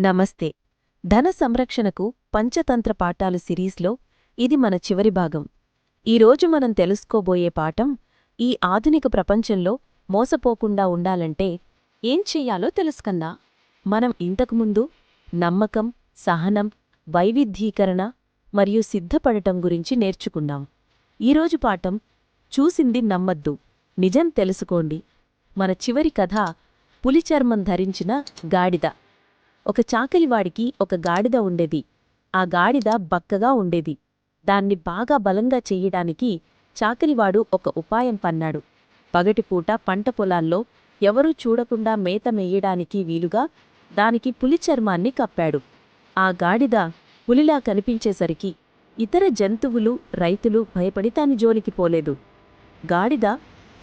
నమస్తే. ధన సంరక్షణకు పంచతంత్ర పాఠాలు సిరీస్లో ఇది మన చివరి భాగం. ఈరోజు మనం తెలుసుకోబోయే పాఠం ఈ ఆధునిక ప్రపంచంలో మోసపోకుండా ఉండాలంటే ఏం చెయ్యాలో తెలుసుకన్నా మనం ఇంతకుముందు నమ్మకం సహనం వైవిధ్యీకరణ మరియు సిద్ధపడటం గురించి నేర్చుకున్నాం. ఈరోజు పాఠం చూసింది నమ్మద్దు. నిజం తెలుసుకోండి. మన చివరి కథ పులిచర్మం ధరించిన గాడిద. ఒక చాకలివాడికి ఒక గాడిద ఉండేది. ఆ గాడిద బక్కగా ఉండేది. దాన్ని బాగా బలంగా చెయ్యడానికి చాకలివాడు ఒక ఉపాయం పన్నాడు. పగటిపూట పంట పొలాల్లో ఎవరూ చూడకుండా మేత మేయడానికి వీలుగా దానికి పులి చర్మాన్ని కప్పాడు. ఆ గాడిద పులిలా కనిపించేసరికి ఇతర జంతువులు రైతులు భయపడి దాని జోలికి పోలేదు. గాడిద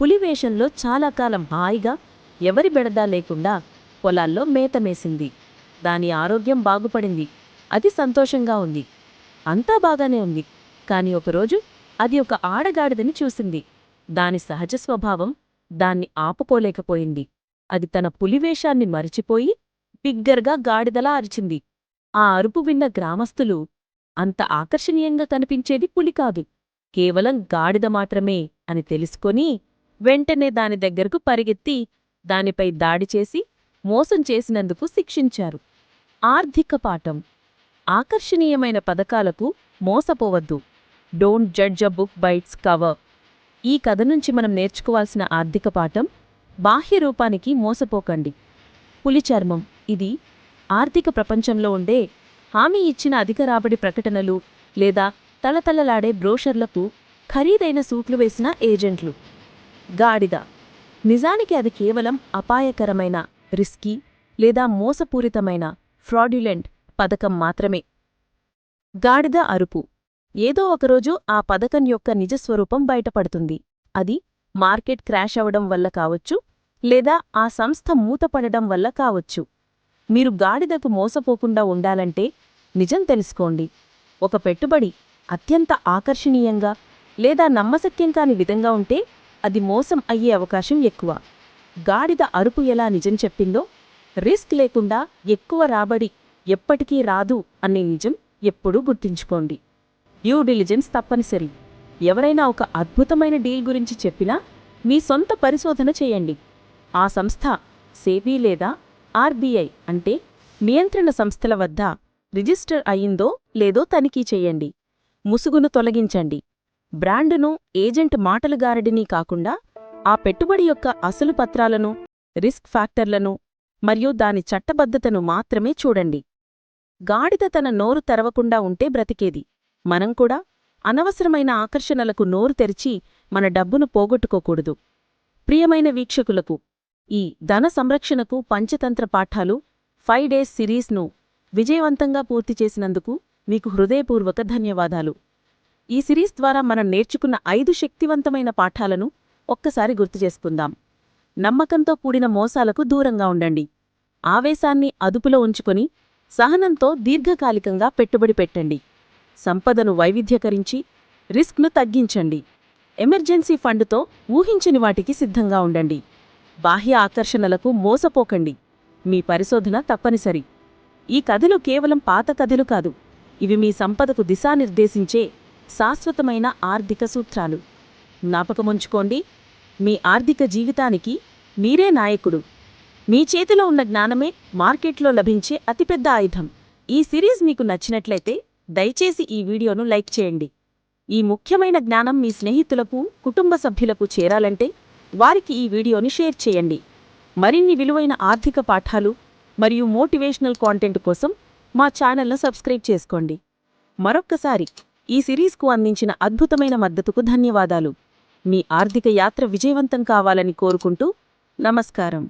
పులివేషంలో చాలా కాలం హాయిగా ఎవరి బెడదా లేకుండా పొలాల్లో మేత మేసింది. దాని ఆరోగ్యం బాగుపడింది. అది సంతోషంగా ఉంది. అంతా బాగానే ఉంది. కాని ఒకరోజు అది ఒక ఆడగాడిదని చూసింది. దాని సహజ స్వభావం దాన్ని ఆపుకోలేకపోయింది. అది తన పులివేషాన్ని మరిచిపోయి బిగ్గరగా గాడిదలా అరిచింది. ఆ అరుపు విన్న గ్రామస్తులు అంత ఆకర్షణీయంగా కనిపించేది పులి కాదు. కేవలం గాడిద మాత్రమే అని తెలుసుకొని వెంటనే దాని దగ్గరకు పరిగెత్తి దానిపై దాడి చేసి మోసం చేసినందుకు శిక్షించారు. ఆర్థిక పాఠం. ఆకర్షణీయమైన పథకాలకు మోసపోవద్దు. Don't judge a book by its cover ఈ కథ నుంచి మనం నేర్చుకోవాల్సిన ఆర్థిక పాఠం బాహ్య రూపానికి మోసపోకండి. పులి చర్మం ఇది ఆర్థిక ప్రపంచంలో ఉండే హామీ ఇచ్చిన అధిక రాబడి ప్రకటనలు లేదా తళతళలాడే బ్రోషర్లకు ఖరీదైన సూట్లు వేసిన ఏజెంట్లు. గాడిద. నిజానికి అది కేవలం అపాయకరమైన రిస్కీ లేదా మోసపూరితమైన ఫ్రాడ్యులెంట్ పథకం మాత్రమే. గాడిద అరుపు. ఏదో ఒకరోజు ఆ పథకం యొక్క నిజస్వరూపం బయటపడుతుంది. అది మార్కెట్ క్రాష్ అవడం వల్ల కావచ్చు లేదా ఆ సంస్థ మూతపడడం వల్ల కావచ్చు. మీరు గాడిదకు మోసపోకుండా ఉండాలంటే నిజం తెలుసుకోండి. ఒక పెట్టుబడి అత్యంత ఆకర్షణీయంగా లేదా నమ్మశక్యం కాని విధంగా ఉంటే అది మోసం అయ్యే అవకాశం ఎక్కువ. గాడిద అరుపు ఎలా నిజం చెప్పిందో రిస్క్ లేకుండా ఎక్కువ రాబడి ఎప్పటికీ రాదు అనే నిజం ఎప్పుడూ గుర్తుంచుకోండి. డ్యూ డిలిజెన్స్ తప్పనిసరి. ఎవరైనా ఒక అద్భుతమైన డీల్ గురించి చెప్పినా మీ సొంత పరిశోధన చేయండి. ఆ సంస్థ సేబీ లేదా ఆర్బీఐ అంటే నియంత్రణ సంస్థల వద్ద రిజిస్టర్ అయిందో లేదో తనిఖీ చేయండి. ముసుగును తొలగించండి. బ్రాండును ఏజెంట్ మాటలుగారడిని కాకుండా ఆ పెట్టుబడి యొక్క అసలు పత్రాలను రిస్క్ ఫ్యాక్టర్లను మరియు దాని చట్టబద్ధతను మాత్రమే చూడండి. గాడిద తన నోరు తెరవకుండా ఉంటే బ్రతికేది. మనం కూడా అనవసరమైన ఆకర్షణలకు నోరు తెరిచి మన డబ్బును పోగొట్టుకోకూడదు. ప్రియమైన వీక్షకులకు ఈ ధన సంరక్షణకు పంచతంత్ర పాఠాలు ఫైవ్ డేస్ సిరీస్ను విజయవంతంగా పూర్తి చేసినందుకు మీకు హృదయపూర్వక ధన్యవాదాలు. ఈ సిరీస్ ద్వారా మనం నేర్చుకున్న ఐదు శక్తివంతమైన పాఠాలను ఒక్కసారి గుర్తు చేసుకుందాం. నమ్మకంతో కూడిన మోసాలకు దూరంగా ఉండండి. ఆవేశాన్ని అదుపులో ఉంచుకొని సహనంతో దీర్ఘకాలికంగా పెట్టుబడి పెట్టండి. సంపదను వైవిధ్యకరించి రిస్క్ను తగ్గించండి. ఎమర్జెన్సీ ఫండ్తో ఊహించని వాటికి సిద్ధంగా ఉండండి. బాహ్య ఆకర్షణలకు మోసపోకండి. మీ పరిశోధన తప్పనిసరి. ఈ కథలు కేవలం పాత కథలు కాదు. ఇవి మీ సంపదకు దిశానిర్దేశించే శాశ్వతమైన ఆర్థిక సూత్రాలు. జ్ఞాపకముంచుకోండి. మీ ఆర్థిక జీవితానికి మీరే నాయకుడు. మీ చేతిలో ఉన్న జ్ఞానమే మార్కెట్లో లభించే అతిపెద్ద ఆయుధం. ఈ సిరీస్ మీకు నచ్చినట్లయితే దయచేసి ఈ వీడియోను లైక్ చేయండి. ఈ ముఖ్యమైన జ్ఞానం మీ స్నేహితులకు కుటుంబ సభ్యులకు చేరాలంటే వారికి ఈ వీడియోని షేర్ చేయండి. మరిన్ని విలువైన ఆర్థిక పాఠాలు మరియు మోటివేషనల్ కాంటెంట్ కోసం మా ఛానల్ను సబ్స్క్రైబ్ చేసుకోండి. మరొక్కసారి ఈ సిరీస్కు అందించిన అద్భుతమైన మద్దతుకు ధన్యవాదాలు. మీ ఆర్థిక యాత్ర విజయవంతం కావాలని కోరుకుంటూ నమస్కారం.